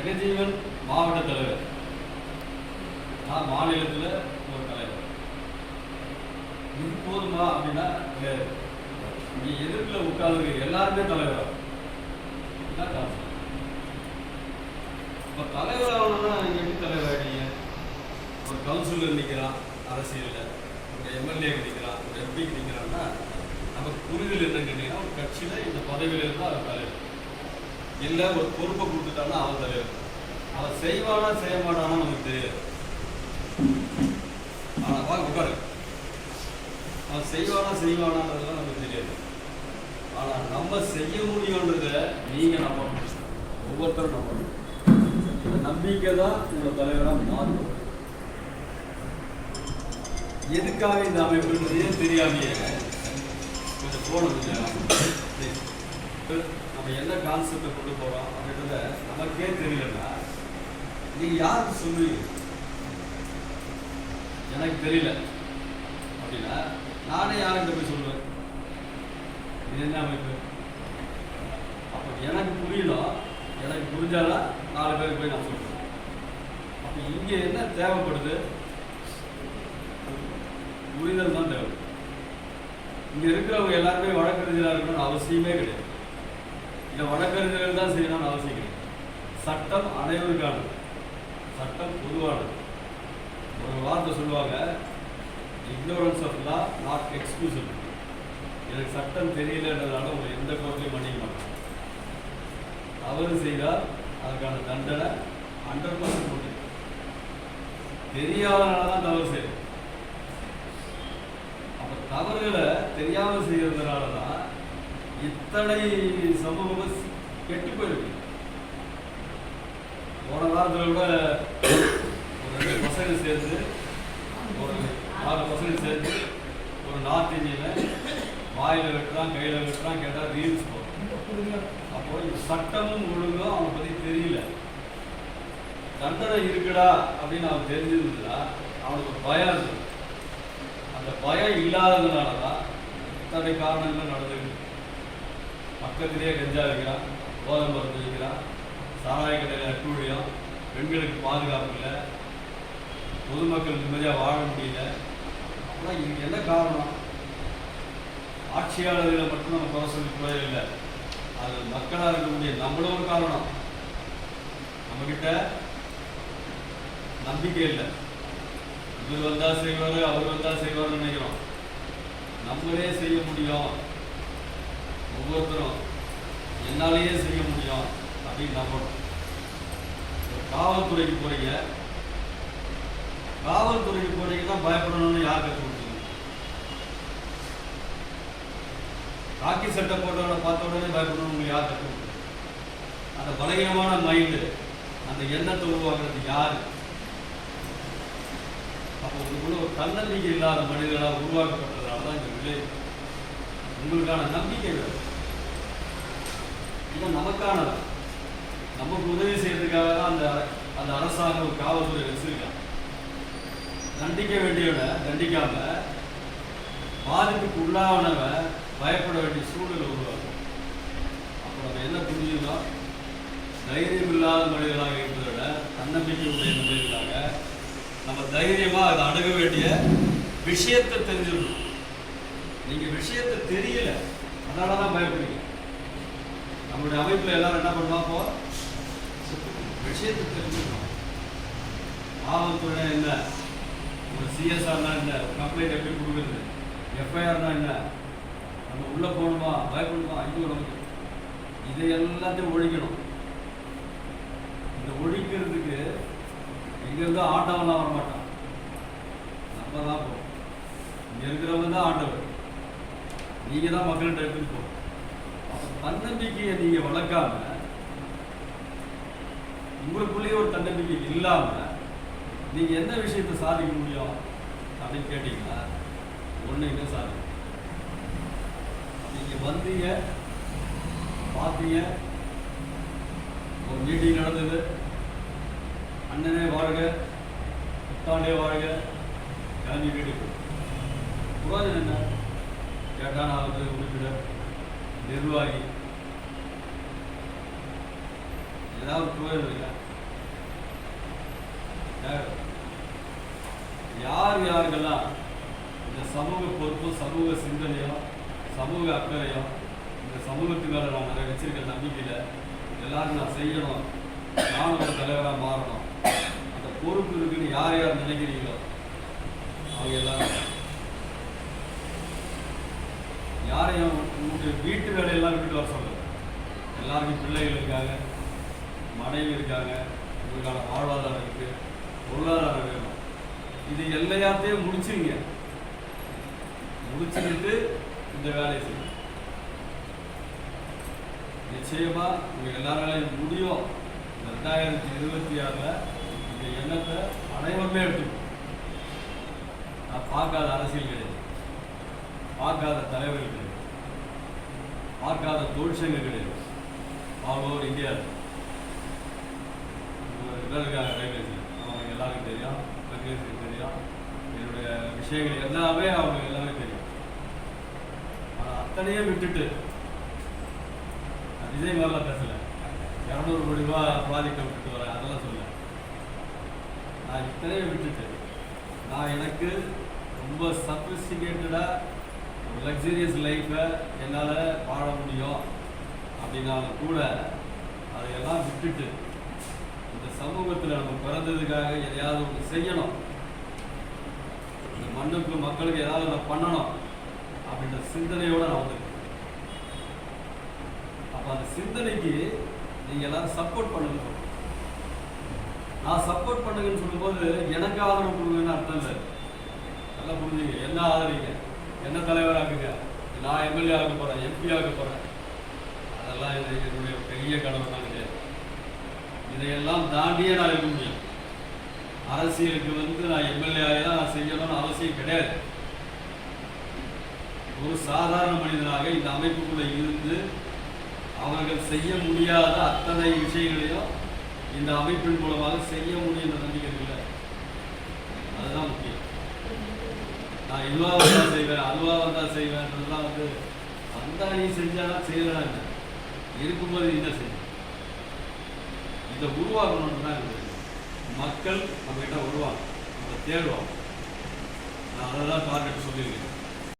ஜெகஜீவன் மாவட்ட தலைவர். நான் மாநிலத்தில் ஒரு தலைவர். இது போதுமா அப்படின்னா கிடையாது. நீ எதிர்ப்பில் உட்கார்ந்து எல்லாருமே தலைவர்? இப்போ தலைவர் ஆகணும்னா நீங்கள் எப்படி தலைவர் ஆகிட்டீங்க ஒரு கவுன்சிலர் நிற்கிறான் அரசியலில். ஒரு எம்எல்ஏ நிற்கிறான் ஒரு எம்பிக்கு நிற்கிறான்னா நமக்கு புரிதல் என்னன்னு கேட்டீங்கன்னா ஒரு கட்சியில் இந்த பதவியில் இருந்தால் அவர் தலைவர். இல்லை ஒரு பொறுப்பை கொடுத்துட்டான்னா அவன் தலைவர் அவன் செய்வானா செய்ய மாட்டானா நமக்கு தெரியாது. ஆனால் வா உட்காரு. அவன் செய்வானா செய்வானான்றதுலாம் நமக்கு தெரியாது. ஆனால் நம்ம செய்ய முடியுன்றத நீங்கள் நம்பணும் ஒவ்வொருத்தரும் நம்பணும் இந்த நம்பிக்கை தான் உங்களை தலைவராக மாறும். எதுக்காக இந்த அமைப்புன்றதே தெரியாமையே கொஞ்சம் போனது இல்லையா நம்ம என்ன கான்செப்டை கொண்டு போகிறோம் அப்படின்றத நமக்கே தெரியலன்னா நீங்கள் யாருக்கு சொல்லுவீங்க? எனக்கு தெரியல. அப்படின்னா நானே யார்கிட்ட போய் சொல்லுவேன்? இது என்ன அமைப்பு? அப்போ எனக்கு புரியணும் எனக்கு புரிஞ்சாலும் நாலு பேருக்கு போய் நான் சொல்லுவேன் அப்போ இங்கே என்ன தேவைப்படுது? புரிதல் தான் தேவை. இங்கே இருக்கிறவங்க எல்லாருமே வழக்கறிஞராக இருக்கணும்னு அவசியமே கிடையாது. இதை வழக்கறிஞர்கள் தான் செய்யணும்னு அவசியம் சட்டம் அனைவருக்கானது. சட்டம் பொதுவானது. ஒரு வார்த்தை சொல்லுவாங்க ignorance of law not exclusive எனக்கு சட்டம் தெரியலன்றதுனால உங்களை எந்த கோர்ட்லையும் மன்னிக்க மாட்டேன். தவறு செய்தால் அதுக்கான தண்டனை ஹண்ட்ரட் பர்சன்ட் உண்டு. தெரியாதனால தான் தவறு செய்யும் அப்போ தவறுகளை தெரியாமல் செய்யறதுனால தான் இத்தனை சமூகம் கெட்டு போயிருக்கு. போன வாரத்தில் கூட ஒரு ரெண்டு பசங்க சேர்ந்து ஒரு நாலு பசங்க சேர்ந்து ஒரு நார்த் இந்தியனை வாயில் வெட்டுறான் கையில் வெட்டுறான் கேட்டால் ரீல்ஸ் போகும் அப்போ இந்த சட்டமும் ஒழுங்கும் அவனை பற்றி தெரியல. தண்டனை இருக்குடா அப்படின்னு அவன் தெரிஞ்சிருந்ததுன்னா அவனுக்கு பயம் இருந்தது. அந்த பயம் இல்லாததுனால தான் இத்தனை காரணங்கள் நடந்துருக்கு பக்கத்திலேயே கஞ்சா வைக்கிறான் போதை மருந்து வைக்கிறான் சாராய கடையில் அட்டூழியம் பெண்களுக்கு பாதுகாப்பு இல்லை பொதுமக்கள் நிம்மதியாக வாழ முடியல. ஆனால் இதுக்கு என்ன காரணம்? ஆட்சியாளர்களை மட்டும் நம்ம குறை சொல்லி கூட இல்லை. அது மக்களாக இருக்கக்கூடிய நம்மளும் ஒரு காரணம். நம்மக்கிட்ட நம்பிக்கை இல்லை. இவர் வந்தால் செய்வார் அவர் வந்தால் செய்வார்னு நினைக்கிறோம். நம்மளே செய்ய முடியும். ஒவ்வொருத்தரும் என்னாலேயே செய்ய முடியும் அப்படின்னு நம்பணும் காவல்துறைக்கு போறீங்க. காவல்துறைக்கு போறீங்கன்னா பயப்படணும்னு யார் கற்றுக் கொடுத்தீங்க? காக்கி சட்டை போட்டோட பார்த்த உடனே பயப்படணும்னு உங்களுக்கு யார் கற்றுக் கொடுத்தீங்க? அந்த பலகீனமான மைண்டு அந்த எண்ணத்தை உருவாக்குறது யாரு? அப்போ உங்களுக்குள்ள ஒரு தன்னம்பிக்கை இல்லாத மனிதர்களாக உருவாக்கப்பட்டதால தான் இந்த விளைவு உங்களுக்கான நம்பிக்கை வேணும். இது நமக்கானது. நமக்கு உதவி செய்யறதுக்காக தான் அந்த அந்த அரசாங்கம் காவல்துறை வச்சிருக்காங்க. தண்டிக்க வேண்டியவனை தண்டிக்காம பாதிப்புக்கு உள்ளானவன் பயப்பட வேண்டிய சூழ்நிலை உருவாகும் அப்போ நம்ம என்ன புரிஞ்சுக்கணும்? தைரியம் இல்லாத மனிதர்களாக இருப்பதை விட தன்னம்பிக்கை உடைய மனிதர்களாக நம்ம தைரியமாக அதை அணுக வேண்டிய விஷயத்தை தெரிஞ்சிடணும் நீங்கள் விஷயத்தை தெரியல. அதனால தான் பயப்படுறீங்க. நம்மளுடைய அமைப்புல எல்லாரும் என்ன பண்ணுவோம் அப்போ? விஷயத்தை தெரிஞ்சுக்கணும். காவல்துறை என்ன? ஒரு சிஎஸ்ஆர்னா என்ன? ஒரு கம்ப்ளைண்ட் எப்படி கொடுக்குறது? எஃப்ஐஆர்னா என்ன? நம்ம உள்ளே போகணுமா? பயப்படணுமா? ஐயோ நமக்கு இதை எல்லாத்தையும் ஒழிக்கணும். இந்த ஒழிக்கிறதுக்கு எங்கேருந்தோ ஆட்டவெல்லாம் வரமாட்டான் நம்ம தான் போகும் இங்கே இருக்கிறவங்க தான் ஆண்டவர். நீங்க தான் மக்கள்கிட்ட எடுத்துகிட்டு போகும் தன்னம்பிக்கையை நீங்க வளர்க்காம உங்களுக்குள்ளேயே ஒரு தன்னம்பிக்கை இல்லாம நீங்க எந்த விஷயத்தை சாதிக்க முடியும் அப்படின்னு கேட்டீங்கன்னா ஒண்ணுமே சாதிக்கும்? நீங்க வந்தீங்க பார்த்தீங்க ஒரு மீட்டிங் நடந்தது அண்ணனே வாழ்க புத்தாண்டே வாழ்க கிளம்பி வீட்டுக்கு. புரோஜனம் என்ன? கேட்டான் நான் வந்து உறுப்பினர் நிர்வாகி. ஏதாவது புரோஜனம் இருக்கா? யார் யாருக்கெல்லாம் இந்த சமூக பொறுப்பும் சமூக சிந்தனையும் சமூக அக்கறையும் இந்த சமூகத்து மேலே நான் நிறைய வச்சிருக்க நம்பிக்கையில் எல்லாரும் நான் செய்யணும். நானும் ஒரு தலைவராக மாறணும். அந்த பொறுப்பு இருக்குன்னு யார் யார் நினைக்கிறீங்களோ அவங்க எல்லாரும். யாரையும் உங்களுடைய வீட்டு வேலையெல்லாம் விட்டுட்டு வர சொல்லுங்க எல்லாருக்கும் பிள்ளைகள் இருக்காங்க மனைவி இருக்காங்க உங்களுக்கான வாழ்வாதாரம் இருக்கு பொருளாதாரம் வேணும். இது எல்லாத்தையும் முடிச்சுங்க முடிச்சுக்கிட்டு இந்த வேலையை செய்யுங்க. நிச்சயமா உங்க எல்லாராலையும் முடியும். ரெண்டாயிரத்தி இருபத்தி ஆறுல இந்த எண்ணத்தை அனைவருமே எடுத்துக்கணும். நான் பார்க்காத அரசியல் கிடையாது. பார்க்காத தலைவர்கள் கிடையாது. பார்க்காத தொழிற்சங்கங்களில் கிடையாது ஆல் ஓவர் இந்தியா இருக்காங்க கைபேசி. அவங்க எல்லாருக்கும் தெரியும். கைபேசிக்கு தெரியும். என்னுடைய விஷயங்கள் எல்லாமே அவங்க எல்லாமே தெரியும். ஆனால் அத்தனையும் விட்டுட்டு இதே விஜய் மாதிரிலாம் பேசல. இரநூறு கோடி ரூபா ப்ராஜெக்டை விட்டுட்டு வரேன். அதெல்லாம் சொல்ல நான் இத்தனையும் விட்டுட்டு நான் எனக்கு ரொம்ப சஃபிஸ்டிகேட்டடாக ஒரு லக்ஸரியஸ் லைஃப்பை என்னால் வாழ முடியும். அப்படின்னாலும் கூட அதையெல்லாம் விட்டுட்டு இந்த சமூகத்தில் நம்ம பிறந்ததுக்காக எதையாவது ஒன்று செய்யணும். இந்த மண்ணுக்கு மக்களுக்கு ஏதாவது ஒன்று பண்ணணும் அப்படின்ற சிந்தனையோடு நான் வந்திருக்கேன். அப்போ அந்த சிந்தனைக்கு நீங்கள் எல்லாரும் சப்போர்ட் பண்ணுங்க நான் சப்போர்ட் பண்ணுங்கன்னு சொல்லும்போது எனக்கு ஆதரவு கொடுங்கன்னு அர்த்தம் இல்லை. நல்லா புரிஞ்சுங்க. என்ன ஆதரவீங்க என்ன தலைவராக்குங்க? நான் எம்எல்ஏ ஆக போகிறேன் எம்பி ஆக போகிறேன் அதெல்லாம் இது என்னுடைய பெரிய கனவு தான் கிடையாது. இதையெல்லாம் தாண்டியே நான் இருக்க முடியும் அரசியலுக்கு வந்து நான் எம்எல்ஏ ஆகி தான் நான் செய்யணும்னு அவசியம் கிடையாது. ஒரு சாதாரண மனிதனாக இந்த அமைப்புக்குள்ளே இருந்து அவர்கள் செய்ய முடியாத அத்தனை விஷயங்களையும் இந்த அமைப்பின் மூலமாக செய்ய முடியும் நம்பிக்கை இல்லை அதுதான் முக்கியம். நான் இதுவா வந்தால் செய்வேன் அதுவாக வந்தால் செய்வேன்றதுலாம் வந்து வந்தால் நீ செஞ்சாலும் செய்யலாம் இருக்கும்போது என்ன செய்யும் இதை உருவாக்கணும்னு தான் இருக்குது மக்கள் நம்மகிட்ட வருவாங்க. நம்ம தேடுவாங்க. நான் அதை தான் டார்கெட் சொல்லியிருக்கேன்.